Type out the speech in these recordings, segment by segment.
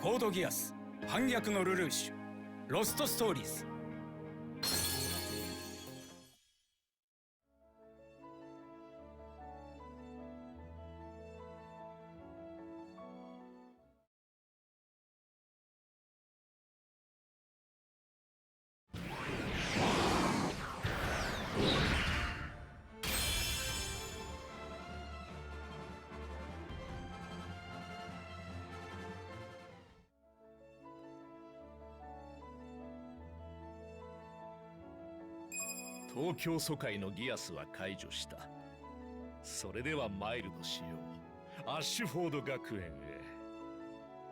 コードギアス反逆のルルーシュ。ロストストーリーズ。東京疎開のギアスは解除したそれではマイルドしようアッシュフォード学園へ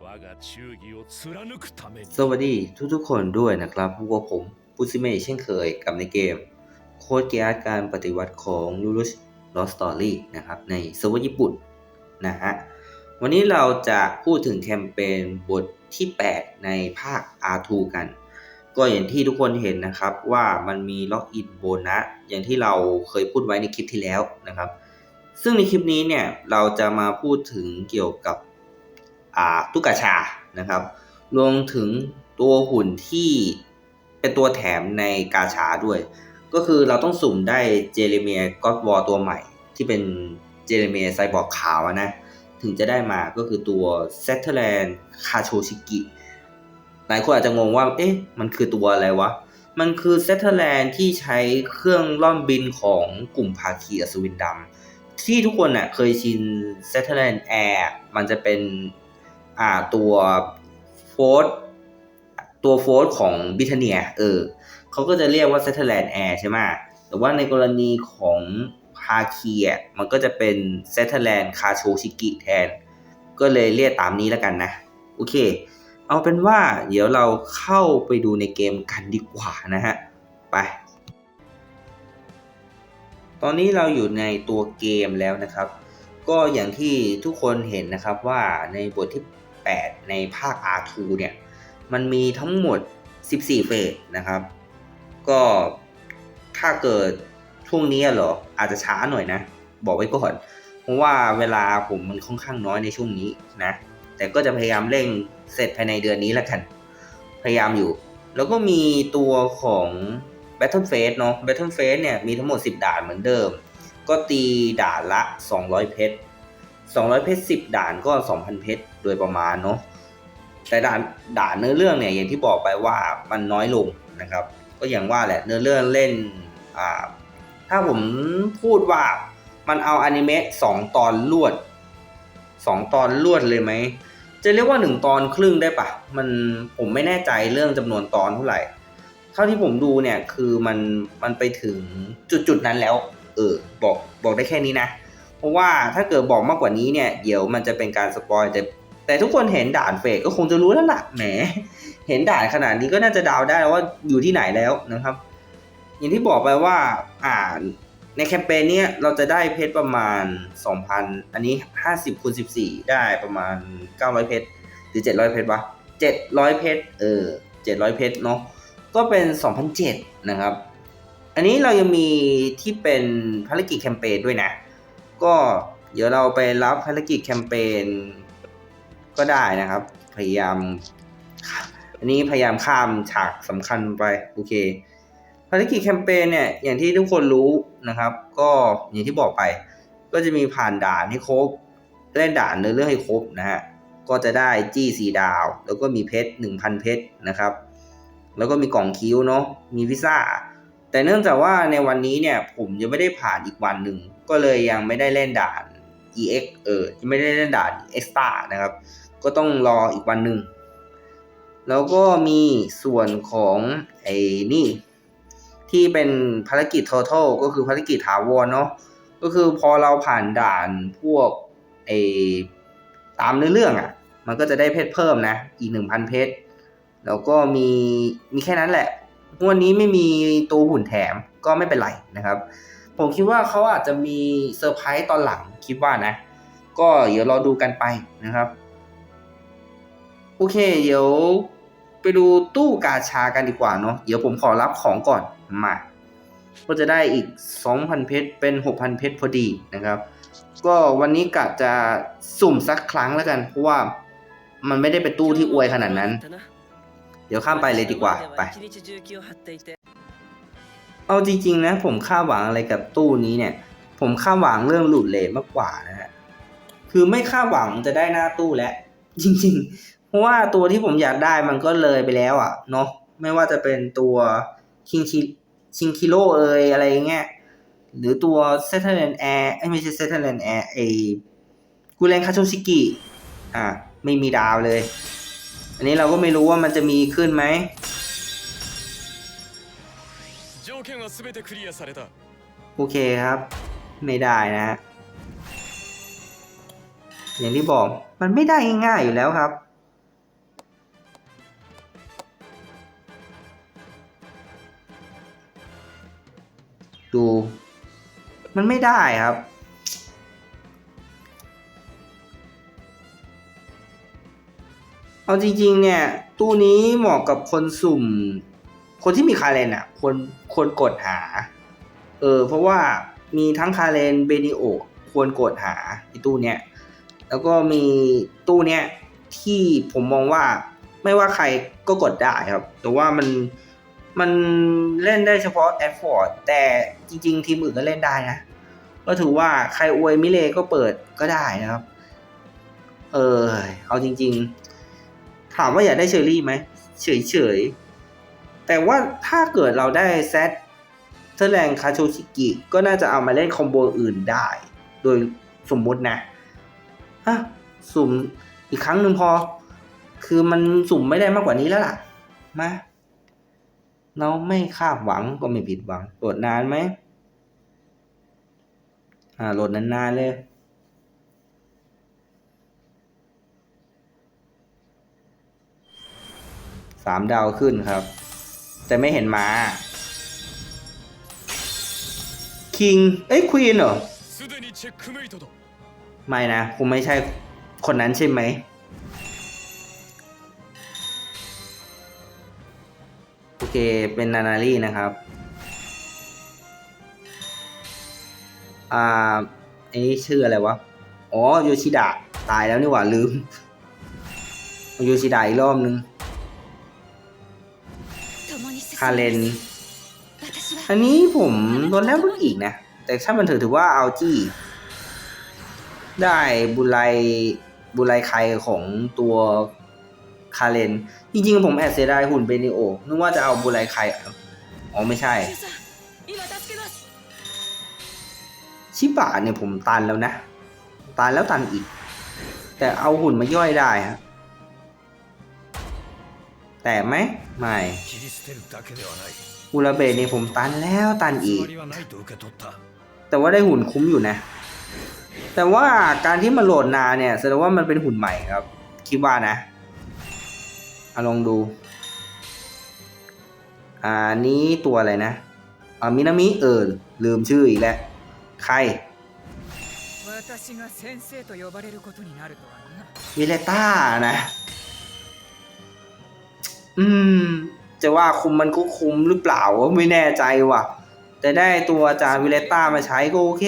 我が忠義を貫くために สวัสดีทุกๆคนด้วยนะครับพวกผมปูซิเมะเช่นเคยกับในเกม โค้ดเกียร์การปฏิวัติของ l u l u s Lost Story นะครับในเซิร์ฟเวอร์ญี่ปุ่นนะฮะวันนี้เราจะพูดถึงแคมเปญบทที่ 8 ในภาค R2 กัน ก็อย่างที่ทุกคนเห็นนะครับว่ามันมีล็อกอินโบนัสอย่างที่เราเคยพูดไว้ในคลิปที่แล้วนะครับ ซึ่งในคลิปนี้เนี่ยเราจะมาพูดถึงเกี่ยวกับตุกกาชานะครับรวมถึงตัวหุ่นที่เป็นตัวแถมในกาชาด้วย ก็คือเราต้องสุ่มได้เจเรเมียก็อดวอลตัวใหม่ ที่เป็นเจเรเมียไซบอร์กขาวนะ ถึงจะได้มาก็คือตัวเซตเทอร์แลนด์คาโชชิกิ หลายคนอาจจะงงว่า เอ๊ะ มันคือตัวอะไรวะ มันคือเซตเทอร์แลนด์ที่ใช้เครื่องล่อนบินของกลุ่มภาคีอัศวินดำที่ทุกคนน่ะเคยชินเซตเทอร์แลนด์แอร์มันจะเป็นอ่าตัวโฟร์ตัวโฟร์ของบิทเนีย เออเขาก็จะเรียกว่าเซตเทอร์แลนด์แอร์ใช่ไหมแต่ว่าในกรณีของภาคีอะมันก็จะเป็นเซตเทอร์แลนด์คาโชชิกิแทน ก็เลยเรียกตามนี้แล้วกันนะ โอเค เอาเป็นว่าเดี๋ยวเราเข้าไปดูในเกมกันดีกว่านะฮะ ไป ตอนนี้เราอยู่ในตัวเกมแล้วนะครับ ก็อย่างที่ทุกคนเห็นนะครับว่าในบทที่ 8 ในภาค R2 เนี่ย มันมีทั้งหมด 14 เฟสนะครับ ก็ถ้าเกิดช่วงนี้เหรอ อาจจะช้าหน่อยนะ บอกไว้ก่อน เพราะว่าเวลาผมมันค่อนข้างน้อยในช่วงนี้นะ แต่ก็จะพยายามเร่งเสร็จภายในเดือนนี้แล้วกัน พยายามอยู่ แล้วก็มีตัวของ Battle Face เนาะ Battle Face เนี่ยมีทั้งหมด 10 ด่านเหมือนเดิม ก็ตีด่านละ 200 เพชร 200 เพชร 10 ด่านก็ 2,000 เพชร โดยประมาณเนาะ แต่ด่านด่านเนื้อเรื่องเนี่ยอย่างที่บอกไปว่ามันน้อยลงนะครับ ก็อย่างว่าแหละเนื้อเรื่องเล่นอ่าถ้าผมพูดว่ามันเอาอนิเมะสองตอนรวดสองตอนรวดเลยไหม จะเรียกว่าหนึ่งตอนครึ่งได้ปะมันผมไม่แน่ใจเรื่องจำนวนตอนเท่าไหร่ เท่าที่ผมดูเนี่ยคือมันมันไปถึงจุดจุดๆนั้นแล้ว เออบอกบอกได้แค่นี้นะ เพราะว่าถ้าเกิดบอกมากกว่านี้เนี่ยเดี๋ยวมันจะเป็นการสปอยแต่แต่ทุกคนเห็นด่านเฟกก็คงจะรู้แล้วล่ะแหม เห็นด่านขนาดนี้ก็น่าจะเดาได้แล้วว่าอยู่ที่ไหนแล้วนะครับ อย่างที่บอกไปว่าอ่าน ในแคมเปญนี้เราจะได้เพชรประมาณ 2,000 อันนี้ 50คูณ14 ได้ประมาณ 900 เพชรหรือ 700 เพชรวะ 700 เพชรเออ 700 เพชรเนาะก็เป็น 2,007นะครับ อันนี้เรายังมีที่เป็นภารกิจแคมเปญด้วยนะ ก็เดี๋ยวเราไปรับภารกิจแคมเปญก็ได้นะครับ พยายาม อันนี้พยายามข้ามฉากสำคัญไป โอเค ภารกิจแคมเปญเนี่ยอย่างที่ทุกคนรู้นะครับ ก็อย่างที่บอกไป ก็จะมีผ่านด่านให้ครบเล่นด่านเนื้อเรื่องให้ครบนะฮะก็จะได้จี้สีดาว แล้วก็มีเพชรหนึ่งพันเพชรนะครับ แล้วก็มีกล่องคิ้วเนาะมีพิซซ่า แต่เนื่องจากว่าในวันนี้เนี่ยผมยังไม่ได้ผ่านอีกวันหนึ่ง ก็เลยยังไม่ได้เล่นด่าน EX เออยังไม่ได้เล่นด่าน Extra นะครับ ก็ต้องรออีกวันหนึ่งแล้วก็มีส่วนของไอ้นี่ ที่เป็นภารกิจ total ก็คือภารกิจถาวรเนาะก็คือพอเราผ่านด่านพวกไอ้ตามเนื้อเรื่องอะ่ะ มันก็จะได้เพชรเพิ่มนะ อีกหนึ่งพันเพชรแล้วก็มีมีแค่นั้นแหละวันนี้ไม่มีตัวหุ่นแถมก็ไม่เป็นไรนะครับ ผมคิดว่าเขาอาจจะมีเซอร์ไพรส์ตอนหลังคิดว่านะ ก็เดี๋ยวรอดูกันไปนะครับ โอเค เดี๋ยว ไปดูตู้กาชากันดีกว่าเนาะเดี๋ยวผมขอรับของก่อนมาก็จะได้อีก 2,000 เพชรเป็น 6,000 เพชรพอดีนะครับ ก็วันนี้กะจะสุ่มสักครั้งแล้วกัน เพราะว่ามันไม่ได้เป็นตู้ที่อวยขนาดนั้น เดี๋ยวข้ามไปเลยดีกว่าไป เอาจริงๆนะ ผมคาดหวังอะไรกับตู้นี้เนี่ย ผมคาดหวังเรื่องหลุดเลทมากกว่านะฮะคือไม่คาดหวังจะได้หน้าตู้แล้วจริง ๆ เพราะว่าตัวที่ผมอยากได้มันก็เลยไปแล้วอะเนาะไม่ว่าจะเป็นตัวคิงคิคิงคิโลเอยอะไรเงี้ยหรือตัวเซเทเลนแอร์ไม่ใช่เซเทเลนแอร์ไอกูแรงคาโชชิกิอะไม่มีดาวเลย อันนี้เราก็ไม่รู้ว่ามันจะมีขึ้นไหมโอเคครับ ไม่ได้นะ อย่างที่บอกมันไม่ได้ง่ายๆอยู่แล้วครับ ดู มันไม่ได้ครับ เอาจริง ๆ เนี่ย ตู้นี้เหมาะกับคนสุ่ม คนที่มีคาเลนอะควรควรกดหา เออ เพราะว่ามีทั้งคาเลนเบนิโอควรกดหาไอตู้เนี้ยแล้วก็มีตู้เนี้ยที่ผมมองว่าไม่ว่าใครก็กดได้ครับ แต่ว่ามัน มันเล่นได้เฉพาะแอดฟอร์ดแต่จริง ๆ ทีมอื่นก็เล่นได้นะ ก็ถือว่าใครอวยมิเลก็เปิดก็ได้นะครับ เออเอาจริง ๆ ถามว่าอยากได้เชอรี่ไหมเฉยๆ แต่ว่าถ้าเกิดเราได้เซตเทอร์แรงคาโชชิกิก็น่าจะเอามาเล่นคอมโบอื่นได้ โดยสมมุตินะอะสุ่มอีกครั้งหนึ่งพอ คือมันสุ่มไม่ได้มากกว่านี้แล้วล่ะ มา เราไม่คาดหวังก็ไม่ผิดหวังโหลดนานไหมอ่าโหลดนานๆเลยสามดาวขึ้นครับ แต่ไม่เห็นมาคิงเอ้ยควีนเหรอ ไม่นะคงไม่ใช่คนนั้นใช่ไหม เคเป็นนานารีนะครับ อ่าอ้นี่ชื่ออะไรวะ อ๋อโยชิดะตายแล้วนี่หว่าลืมโยชิดะอีกรอบนึงคาเลน อันนี้ผมโดนแล้วรุ่นอีกนะ แต่ถ้ามันถือถือว่าเอาจี้ ได้บุไลบุไลไคของตัว คาเรน จริงๆผมแอบเสียดายหุ่นเบนิโอ นึกว่าจะเอาบุไรไคอ๋อไม่ใช่ ชิบะเนี่ยผมตันแล้วนะ ตันแล้วตันอีก แต่เอาหุ่นมาย่อยได้ฮะแต่ไหมไม่อุระเบะเนี่ยผมตันแล้วตันอีก แต่ว่าได้หุ่นคุ้มอยู่นะ แต่ว่าการที่มาโหลดนาเนี่ยแสดงว่ามันเป็นหุ่นใหม่ครับ คิดว่านะ อลองดู อ่านี้ตัวอะไรนะอามินามิเออลืมชื่ออีกแล้ว ใครวิเลต้านะ อืม จะว่าคุมมันก็คุมหรือเปล่าไม่แน่ใจว่ะ แต่ได้ตัวจากวิเลต้ามาใช้ก็โอเค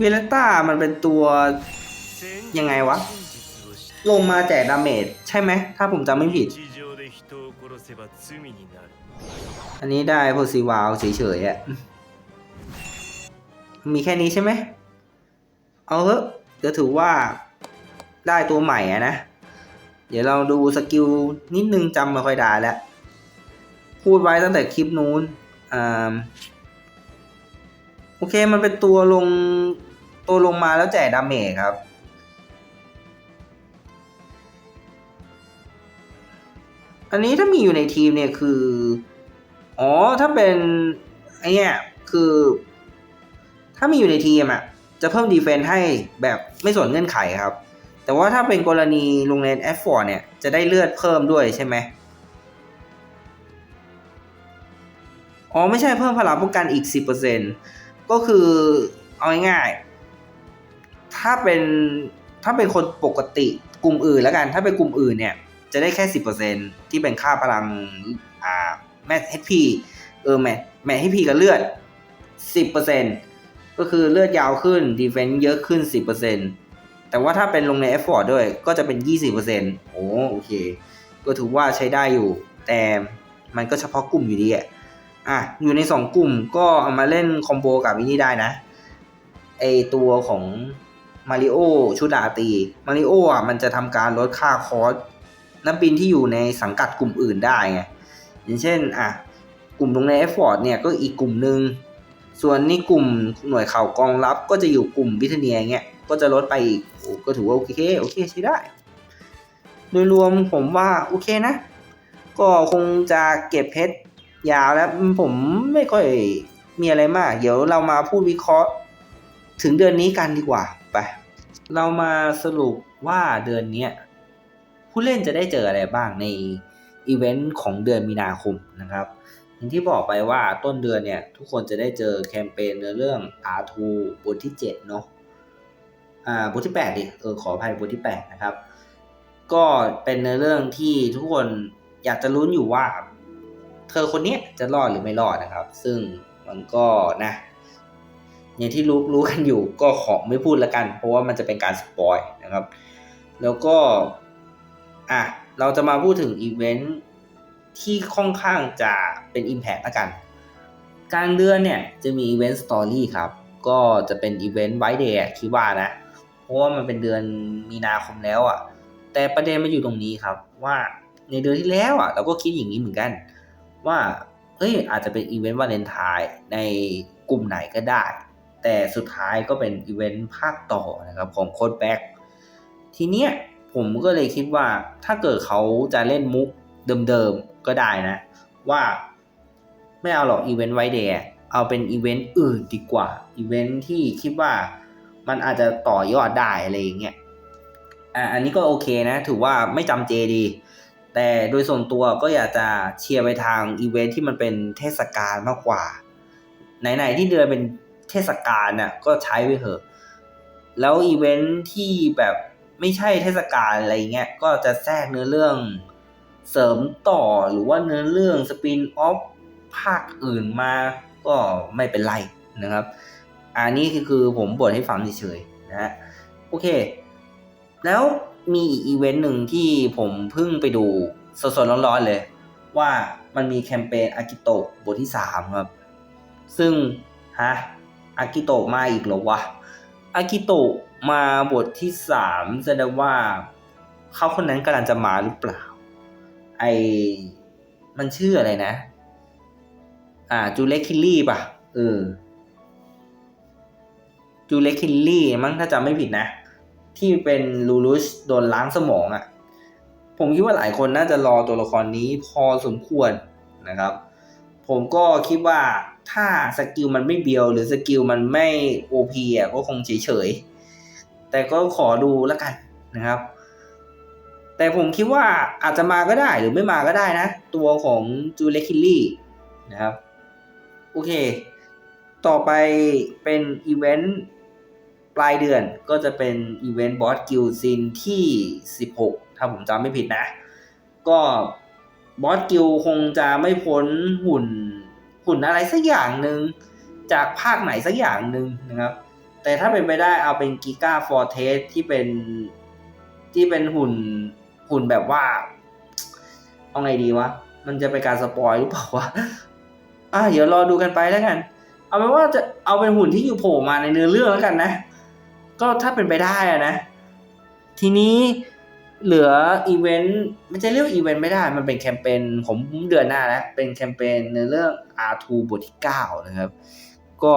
วิเลต้ามันเป็นตัว ยังไงวะ ลงมาแจกดาเมจใช่ไหม ถ้าผมจำไม่ผิด อันนี้ได้โพซิวาวเฉยๆอะมีแค่นี้ใช่ไหม เอาเถอะเดี๋ถือว่าได้ตัวใหม่อะนะ เดี๋ยวเราดูสกิลนิดนึงจำมาค่อยได้แล้ว พูดไว้ตั้งแต่คลิปนู้นอ่าโอเคมันเป็นตัวลงตัวลงมาแล้วแจกดาเมจครับ อันนี้ถ้ามีอยู่ในทีมเนี่ยคือ อ๋อ ถ้าเป็นไอ้เนี่ยคือ ถ้ามีอยู่ในทีมอะ จะเพิ่มดีเฟนส์ให้แบบไม่สนเงื่อนไขครับ แต่ว่าถ้าเป็นกรณีลงเลนแอฟฟอร์เนี่ย จะได้เลือดเพิ่มด้วยใช่ไหมอ๋อ ไม่ใช่เพิ่มพลังป้องกันอีก 10%ก็คือเอาง่ายๆถ้าเป็นถ้าเป็นคนปกติกลุ่มอื่นแล้วกัน ถ้าเป็นกลุ่มอื่นเนี่ย จะได้แค่ 10%ที่เป็นค่าพลังอ่าแมท HP เออแมทแมท HP กับเลือด 10%แก็คือเลือดยาวขึ้นดีเฟนซ์เยอะขึ้น 10%แต่ว่าถ้าเป็นลงในเอฟฟอร์ดด้วยก็จะเป็น 20%โอ้โอเค ก็ถือว่าใช้ได้อยู่ แต่มันก็เฉพาะกลุ่มอยู่ดีอะอะอยู่ใน 2 กลุ่มก็เอามาเล่นคอมโบกับวินี่ได้นะไอตัวของมาริโอชุดดาตีมาริโออะมันจะทำการลดค่าคอส นักบินที่อยู่ในสังกัดกลุ่มอื่นได้ไงอย่างเช่นอะกลุ่มลงในเอฟฟอร์ดเนี่ยก็อีกกลุ่มหนึ่งส่วนนี่กลุ่มหน่วยข่าวกองรับก็จะอยู่กลุ่มวิทเนียเงี้ยก็จะลดไปอีกโอ้ก็ถือว่าโอเคโอเคใช้ได้ โดยรวมผมว่าโอเคนะ ก็คงจะเก็บเพชรยาวแล้วผมไม่ค่อยมีอะไรมาก เดี๋ยวเรามาพูดวิเคราะห์ถึงเดือนนี้กันดีกว่าไปเรามาสรุปว่าเดือนนี้ ผู้เล่นจะได้เจออะไรบ้างในอีเวนต์ของเดือนมีนาคมนะครับอย่างที่บอกไปว่าต้นเดือนเนี่ยทุกคนจะได้เจอแคมเปญในเรื่อง R2 บทที่7เนาะอ่าบทที่8ดิเออขออภัยบทที่8นะครับก็เป็นในเรื่องที่ทุกคนอยากจะลุ้นอยู่ว่า เธอคนนี้จะรอดหรือไม่รอดนะครับ ซึ่งมันก็นะอย่างที่รู้รู้กันอยู่ก็ขอไม่พูดละกัน เพราะว่ามันจะเป็นการสปอยนะครับ แล้วก็ อะเราจะมาพูดถึงอีเวนท์ที่ค่อนข้างจะเป็น Impact ละกัน กลางเดือนเนี่ยจะมีอีเวนต์สตอรี่ครับ ก็จะเป็นอีเวนต์ไวท์เดย์คิดว่านะ เพราะว่ามันเป็นเดือนมีนาคมแล้วอะ่ะ แต่ประเด็นมันอยู่ตรงนี้ครับว่าในเดือนที่แล้วอะ่ะเราก็คิดอย่างนี้เหมือนกัน ว่าเอ้ยอาจจะเป็นอีเวนต์วาเลนไทน์ในกลุ่มไหนก็ได้ แต่สุดท้ายก็เป็นอีเวนต์ภาคต่อนะครับของโค้ดแบ็กทีเนี้ย ผมก็เลยคิดว่าถ้าเกิดเขาจะเล่นมุกเดิมๆ ก็ได้นะ ว่าไม่เอาหรอกอีเวนต์ไวเดย์เอาเป็นอีเวนต์อื่นดีกว่าอีเวนต์ที่คิดว่ามันอาจจะต่อยอดได้อะไรอย่างเงี้ยอะอันนี้ก็โอเคนะ ถือว่าไม่จำเจดี แต่โดยส่วนตัวก็อยากจะเชียร์ไปทางอีเวนต์ที่มันเป็นเทศกาลมากกว่า ไหนๆที่เดือนเป็นเทศกาลน่ะก็ใช้ไปเถอะ แล้วอีเวนท์ที่แบบ ไม่ใช่เทศกาลอะไรเงี้ยก็จะแทรกเนื้อเรื่องเสริมต่อหรือว่าเนื้อเรื่องสปินออฟภาคอื่นมาก็ไม่เป็นไรนะครับ อันนี้คือผมบ่นให้ฟังเฉยๆนะฮะโอเค แล้วมีอีเวนต์หนึ่งที่ผมเพิ่งไปดูสดๆร้อนๆเลย ว่ามันมีแคมเปญอากิโตะบทที่ 3 ครับ ซึ่ง ฮะอากิโตะมาอีกเหรอวะอากิโตะ มาบทที่3แสดงว่าเขาคนนั้นกำลังจะมาหรือเปล่า ไอมันชื่ออะไรนะ อ่าจูเล็กคิลลี่ป่ะเออจูเล็กคิลลี่มั้งถ้าจำไม่ผิดนะ ที่เป็นลูรุชโดนล้างสมองอะ่ะ ผมคิดว่าหลายคนน่าจะรอตัวละครนี้พอสมควรนะครับ ผมก็คิดว่าถ้าสกิลมันไม่เบียวหรือสกิลมันไม่ OP อะก็คงเฉยๆ แต่ก็ขอดูแล้วกันนะครับ แต่ผมคิดว่าอาจจะมาก็ได้หรือไม่มาก็ได้นะ ตัวของจูเลคิลลี่นะครับ โอเค ต่อไปเป็นอีเวนต์ปลายเดือนก็จะเป็นอีเวนต์บอสกิลซินที่ 16 ถ้าผมจำไม่ผิดนะ ก็บอสกิลคงจะไม่พ้นหุ่นหุ่นอะไรสักอย่างหนึ่งจากภาคไหนสักอย่างหนึ่งนะครับ แต่ถ้าเป็นไปได้เอาเป็นกิก้าฟอร์เทสที่เป็นที่เป็นหุ่นหุ่นแบบว่า เอาไงดีวะ มันจะเป็นการสปอยหรือเปล่าวะอะเดี๋ยวรอดูกันไปแล้วกัน เอาเป็นว่าจะเอาเป็นหุ่นที่อยู่โผล่มาในเนื้อเรื่องแล้วกันนะ ก็ถ้าเป็นไปได้อะนะ ทีนี้เหลืออีเวนต์มันจะเรียกอีเวนต์ไม่ได้ มันเป็นแคมเปญผมเดือนหน้าแล้วเป็นแคมเปญในเรื่อง R2 บทที่ 9 นะครับ ก็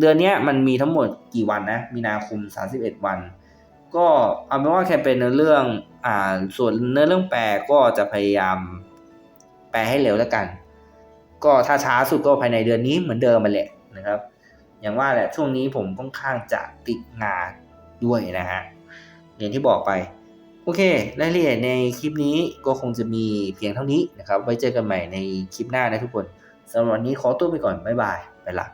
เดือนนี้มันมีทั้งหมดกี่วันนะ มีนาคม 31 วัน ก็เอาเป็นว่าแคมเปญเนื้อเรื่องอ่าส่วนเนื้อเรื่องแปลก็จะพยายามแปลให้เร็วแล้วกัน ก็ถ้าช้าสุดก็ภายในเดือนนี้เหมือนเดิมมาแหละนะครับ อย่างว่าแหละช่วงนี้ผมค่อนข้างจะติดงานด้วยนะฮะอย่างที่บอกไป โอเครายละเอียดในคลิปนี้ก็คงจะมีเพียงเท่านี้นะครับ ไว้เจอกันใหม่ในคลิปหน้านะทุกคนสำหรับวันนี้ขอตัวไปก่อน บ๊ายบาย ไปละ